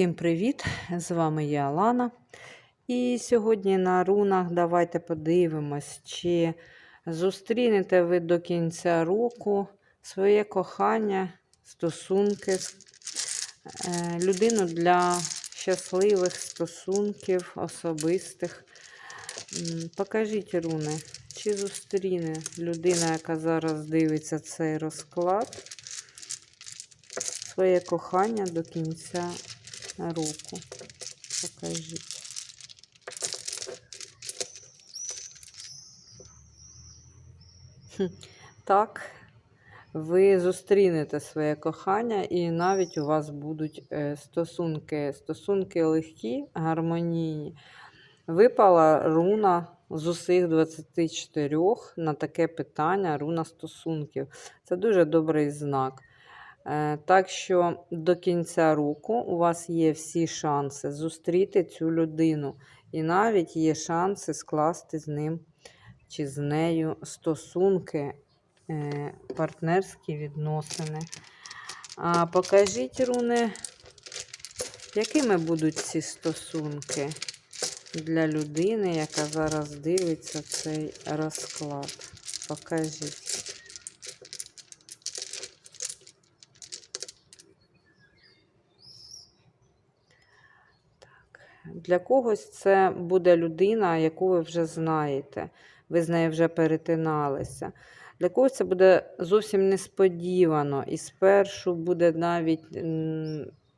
Всім привіт! З вами я Алана. І сьогодні на рунах давайте подивимось, чи зустрінете ви до кінця року своє кохання, стосунки, е, людину для щасливих стосунків, особистих. Покажіть руни, чи зустріне людина, яка зараз дивиться цей розклад, своє кохання до кінця року. Покажіть. Хм, Так, ви зустрінете своє кохання, і навіть у вас будуть е, стосунки, стосунки легкі, гармонійні. Випала руна з усіх 24 на таке питання, руна стосунків. Це дуже добрий знак. Е, Так що до кінця року у вас є всі шанси зустріти цю людину. І навіть є шанси скласти з ним чи з нею стосунки, е, партнерські відносини. А покажіть, руни, якими будуть ці стосунки для людини, яка зараз дивиться цей розклад. Покажіть. Для когось це буде людина, яку ви вже знаєте, ви з нею вже перетиналися. Для когось це буде зовсім несподівано, і спершу буде навіть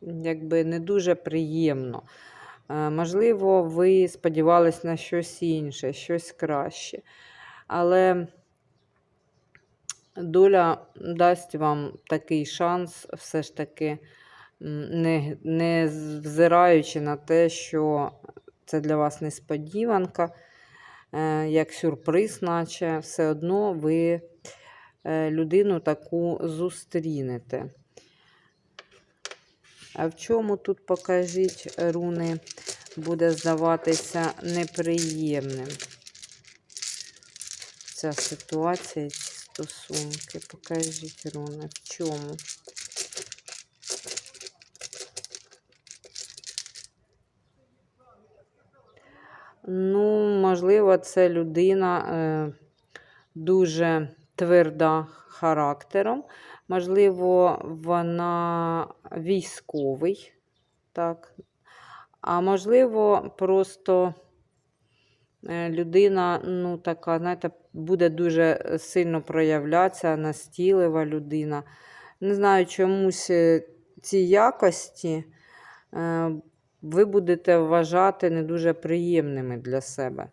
якби не дуже приємно. Е, Можливо, ви сподівались на щось інше, щось краще. Але доля дасть вам такий шанс все ж таки не, не взираючи на те, що це для вас несподіванка, е, як сюрприз, наче все одно ви е, людину таку зустрінете. А в чому тут покажіть руни, буде здаватися неприємним ця ситуація, ці стосунки. Покажіть руни, в чому? Ну, можливо, це людина е, дуже тверда характером. Можливо, вона військовий, так. А можливо, просто е, людина, ну, така, знаєте, буде дуже сильно проявлятися, настілива людина. Не знаю, чомусь е, ці якості е, ви будете вважати не дуже приємними для себе.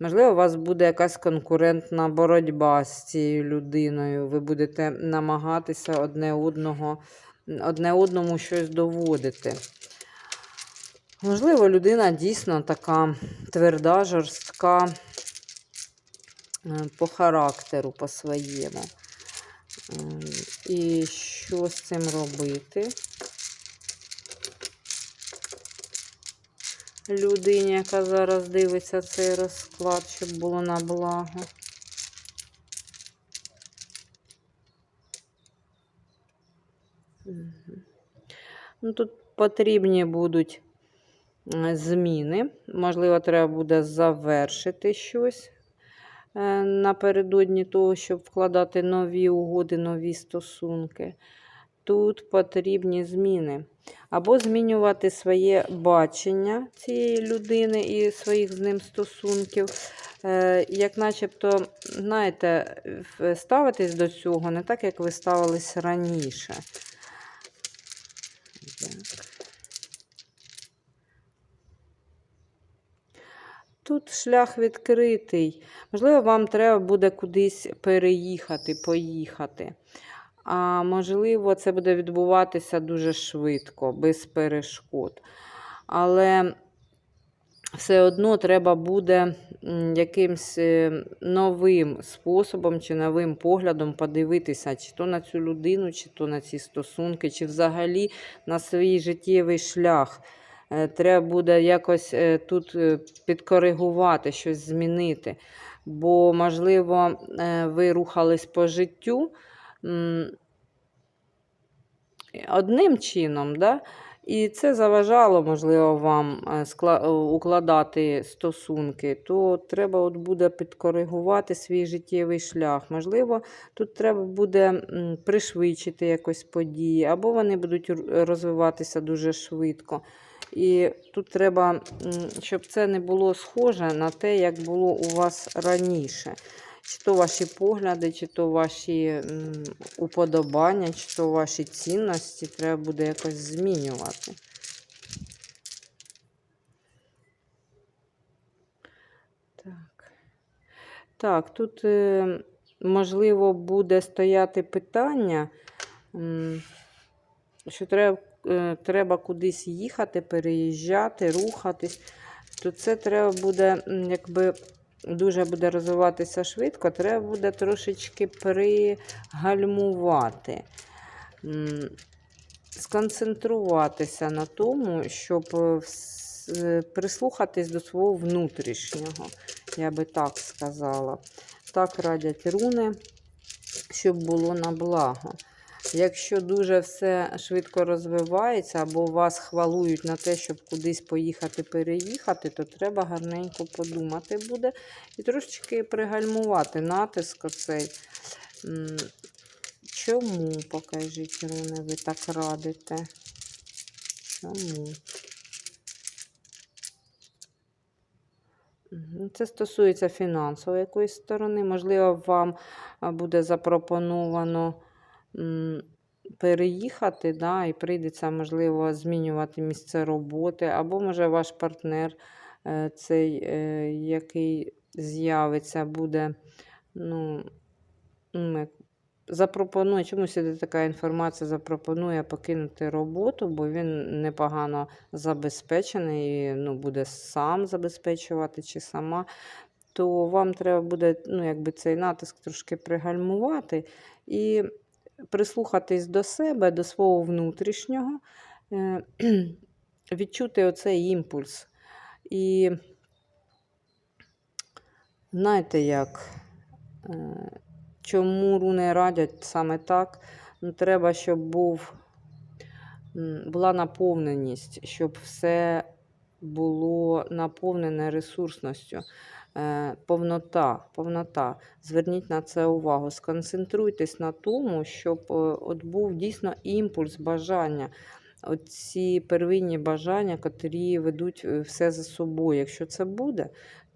Можливо, у вас буде якась конкурентна боротьба з цією людиною. Ви будете намагатися одне одного, одне одному щось доводити. Можливо, людина дійсно така тверда, жорстка е, по характеру, по своєму. Ем, І що з цим робити? Людині, яка зараз дивиться цей розклад, щоб було на благо. Ну, Тут потрібні будуть е, зміни. Можливо, треба буде завершити щось е, напередодні того, щоб вкладати нові угоди, нові стосунки. Тут потрібні зміни. Або змінювати своє бачення цієї людини і своїх з ним стосунків. Е, Як начебто, знаєте, ставитись до цього не так, як ви ставились раніше. Тут шлях відкритий. Можливо, вам треба буде кудись переїхати, поїхати. А можливо, це буде відбуватися дуже швидко, без перешкод. Але все одно треба буде якимсь е, новим способом чи новим поглядом подивитися, чи то на цю людину, чи то на ці стосунки, чи взагалі на свій життєвий шлях. Е, Треба буде якось е, тут підкоригувати, щось змінити. Бо, можливо, ви рухались по життю одним чином, да? і це заважало, можливо, вам е, е, укладати стосунки, то треба от буде підкоригувати свій життєвий шлях. Можливо, тут треба буде пришвидшити якось події, або вони будуть розвиватися дуже швидко. І тут треба, щоб це не було схоже на те, як було у вас раніше. Чи то ваші погляди, чи то ваші уподобання, чи то ваші цінності треба буде якось змінювати. Так, так тут, е, можливо, буде стояти питання, що треба, е, треба кудись їхати, переїжджати, рухатись. То це треба буде, якби дуже буде розвиватися швидко, треба буде трошечки пригальмувати. Сконцентруватися на тому, щоб е, е, прислухатись до свого внутрішнього, я би так сказала. Так радять руни, щоб було на благо. Якщо дуже все швидко розвивається, або вас хвалують на те, щоб кудись поїхати, переїхати, то треба гарненько подумати буде і трошечки пригальмувати натиск оцей. Чому, покажіть, руни, ви так радите? Чому? Це стосується фінансової якоїсь сторони. Можливо, вам буде запропоновано переїхати, да, і прийдеться, можливо, змінювати місце роботи, або, може, ваш партнер, е, цей, е, який з'явиться, буде, ну, ну, запропонує, чомусь іде така інформація, запропонує покинути роботу, бо він непогано забезпечений, ну, буде сам забезпечувати чи сама, то вам треба буде ну, якби цей натиск трошки пригальмувати. І прислухатись до себе, до свого внутрішнього, е, відчути оцей імпульс. І знаєте як? Е, Чому руни радять саме так? Ну, треба, щоб був, була наповненість, щоб все було наповнене ресурсністю. Е, повнота, повнота. Зверніть на це увагу. Сконцентруйтесь на тому, щоб е, от був дійсно імпульс, бажання. Оці первинні бажання, котрі ведуть е, все за собою. Якщо це буде,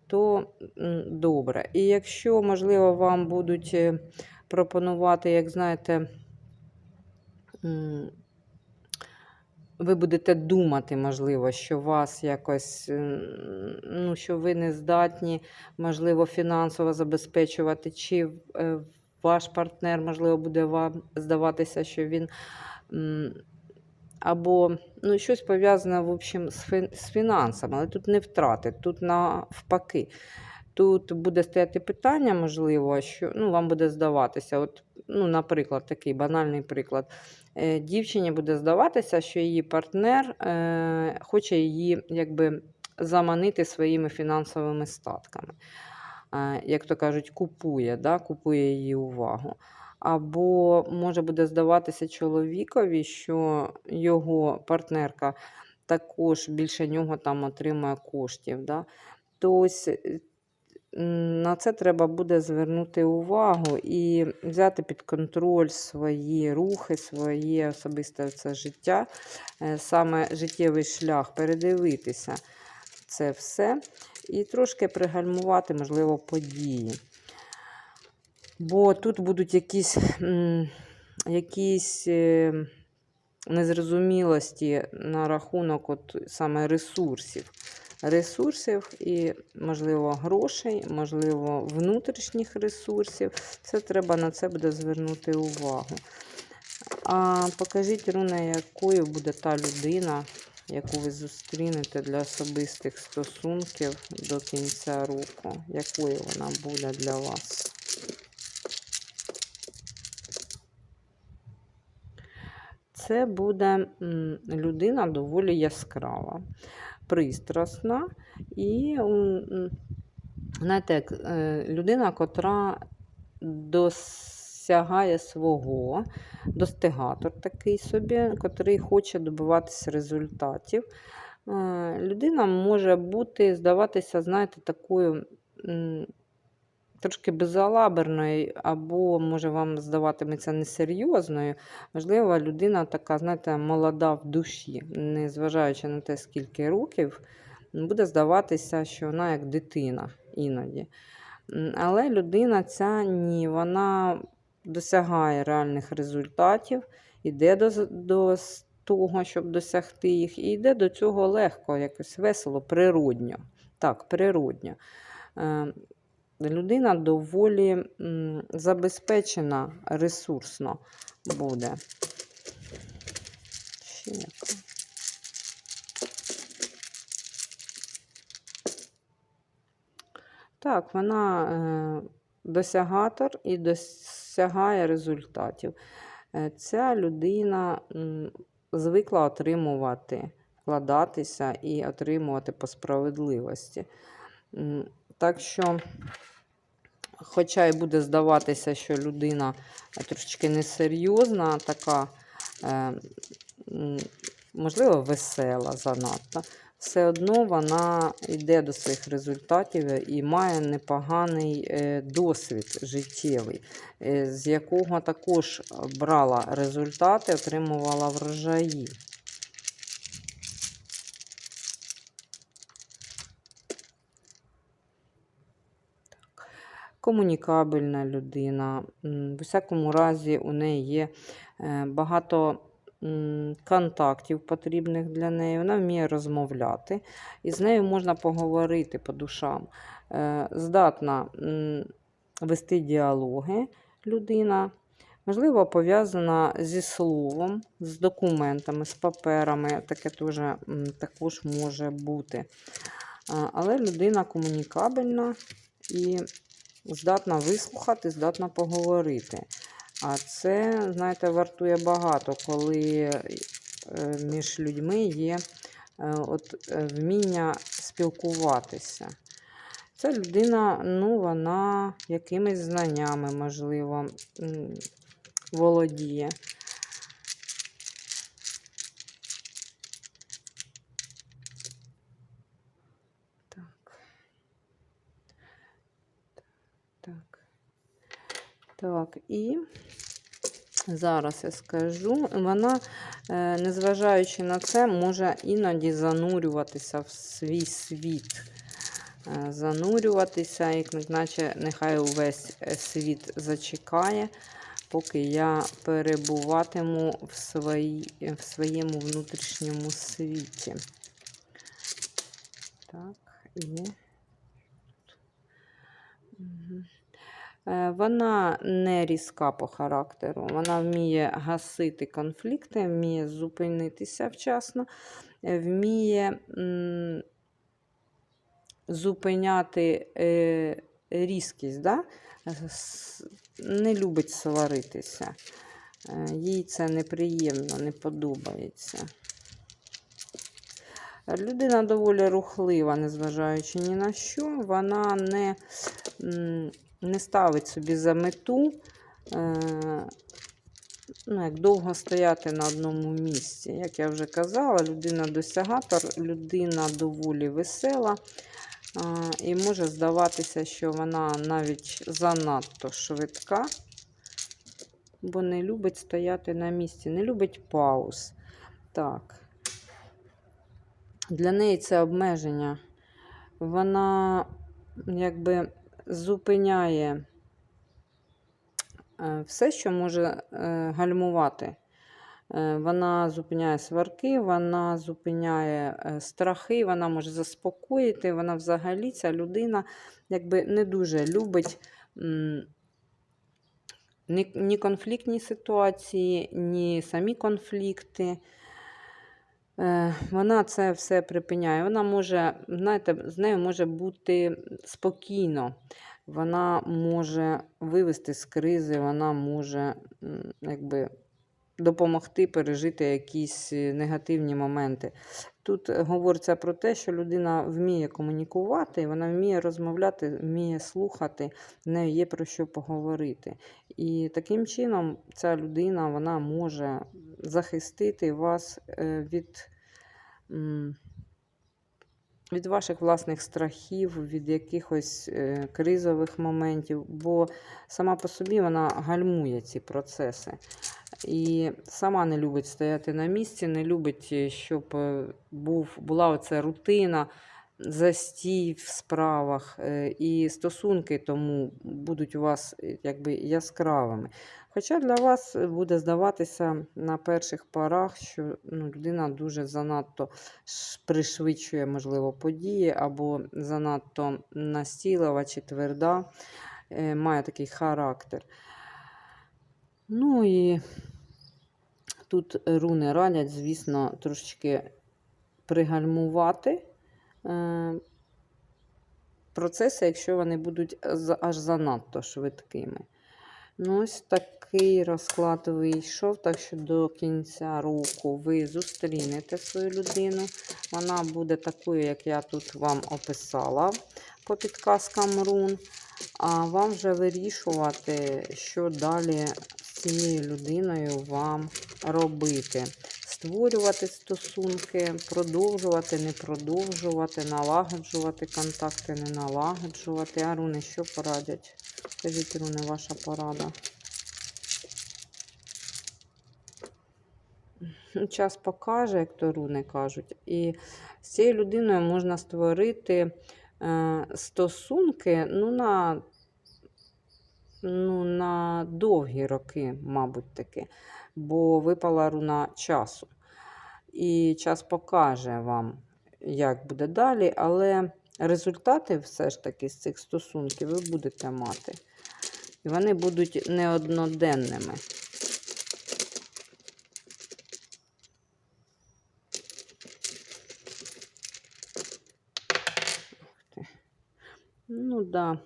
то добре. І якщо, можливо, вам будуть пропонувати, як знаєте, ви будете думати, можливо, що вас якось, ну, що ви не здатні, можливо, фінансово забезпечувати, чи е, ваш партнер, можливо, буде вам здаватися, що він. або ну, щось пов'язане в общем, з, фін- з фінансами, але тут не втрати, тут навпаки. Тут буде стояти питання, можливо, що ну, вам буде здаватися. От, ну, Наприклад, такий банальний приклад. Е, Дівчині буде здаватися, що її партнер е, хоче її якби, заманити своїми фінансовими статками. Е, як то кажуть, купує, да? купує її увагу. Або може буде здаватися чоловікові, що його партнерка також більше нього там отримує коштів. Да? То ось м, на це треба буде звернути увагу і взяти під контроль свої рухи, своє особисте це життя, е, саме життєвий шлях, передивитися це все і трошки пригальмувати, можливо, події. Бо тут будуть якісь, якісь е, незрозумілості на рахунок от саме ресурсів. Ресурсів і, можливо, грошей, можливо, внутрішніх ресурсів. Це треба на це буде звернути увагу. А покажіть, Руна, якою буде та людина, яку ви зустрінете для особистих стосунків до кінця року. Якою вона буде для вас? Це буде людина доволі яскрава, пристрасна і, знаєте, як, е, людина, котра досягає свого, достигатор такий собі, котрий хоче добиватися результатів. Е, Людина може бути, здаватися, знаєте, такою трошки безалаберною, або може вам здаватиметься несерйозною. Можливо, людина така, знаєте, молода в душі, незважаючи на те, скільки років, буде здаватися, що вона як дитина іноді. Але людина ця ні, вона досягає реальних результатів, іде до, до того, щоб досягти їх, і йде до цього легко, якось весело, природньо. Так, природньо. Людина доволі забезпечена ресурсно буде. Так, вона е, досягатор і досягає результатів. Е, Ця людина звикла отримувати, вкладатися і отримувати по справедливості. Так що, хоча й буде здаватися, що людина трошечки несерйозна, така, е, можливо, весела занадто, все одно вона йде до своїх результатів і має непоганий е, досвід життєвий, е, з якого також брала результати, отримувала врожаї. Комунікабельна людина. В усякому разі, у неї є е, багато контактів потрібних для неї. Вона вміє розмовляти, і з нею можна поговорити по душам. Е, Здатна вести діалоги людина. Можливо, пов'язана зі словом, з документами, з паперами. Таке теж, також може бути. Але людина комунікабельна і здатна вислухати, здатна поговорити. А це, знаєте, вартує багато, коли е, між людьми є е, от, е, вміння спілкуватися. Ця людина, ну, вона якимись знаннями, можливо, володіє. Так. Так, і зараз я скажу, вона, е, незважаючи на це, може іноді занурюватися в свій світ. Е, Занурюватися, як наче нехай увесь е, світ зачекає, поки я перебуватиму в, свої, в своєму внутрішньому світі. Так, і. Мгм. Е, Вона не різка по характеру, вона вміє гасити конфлікти, вміє зупинитися вчасно, е, вміє зупиняти е, різкість, да? Не любить сваритися. Е, Їй це неприємно, не подобається. Людина доволі рухлива, незважаючи ні на що. Вона не, не ставить собі за мету е, ну, як довго стояти на одному місці. Як я вже казала, людина досягатор, людина доволі весела. е, І може здаватися, що вона навіть занадто швидка, бо не любить стояти на місці, не любить пауз. Так. Для неї це обмеження. Вона якби зупиняє е, все, що може е, гальмувати. Е, Вона зупиняє сварки, вона зупиняє страхи, вона може заспокоїти. Вона взагалі, ця людина якби не дуже любить ні конфліктні ситуації, ні самі конфлікти. Е, Вона це все припиняє. Вона може, знаєте, з нею може бути спокійно. Вона може вивести з кризи, вона може якби, допомогти пережити якісь е, негативні моменти. Тут е, говориться про те, що людина вміє комунікувати, вона вміє розмовляти, вміє слухати, в неї є про що поговорити. І таким чином ця людина вона може захистити вас е, від, від ваших власних страхів, від якихось кризових моментів, бо сама по собі вона гальмує ці процеси. І сама не любить стояти на місці, не любить, щоб е, був, була оця рутина, застій в справах, і стосунки тому будуть у вас якби яскравими. Хоча для вас буде здаватися на перших порах, що ну, людина дуже занадто пришвидшує, можливо, події, або занадто настійлива чи тверда, е, має такий характер. Ну і тут руни радять, звісно, трошечки пригальмувати е, процеси, якщо вони будуть аж занадто швидкими. Ну, ось такий розклад вийшов. Так що до кінця року ви зустрінете свою людину. Вона буде такою, як я тут вам описала по підказкам рун. А вам вже вирішувати, що далі цією людиною вам робити. Створювати стосунки, продовжувати, не продовжувати, налагоджувати контакти, не налагоджувати. А руни що порадять? Скажіть, руни, ваша порада. Час покаже, як то руни кажуть. І з цією людиною можна створити е, стосунки ну, на, ну, на довгі роки, мабуть таки, бо випала руна часу. І час покаже вам, як буде далі, але результати все ж таки з цих стосунків ви будете мати. І вони будуть неодноденними. Ну, да.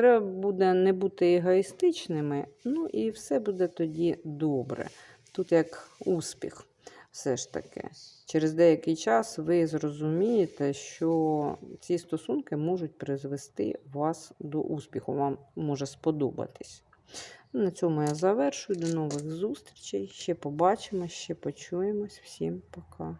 Треба буде не бути егоїстичними, ну і все буде тоді добре. Тут як успіх, все ж таки. Через деякий час ви зрозумієте, що ці стосунки можуть призвести вас до успіху. Вам може сподобатись. На цьому я завершую. До нових зустрічей. Ще побачимось, ще почуємось. Всім пока.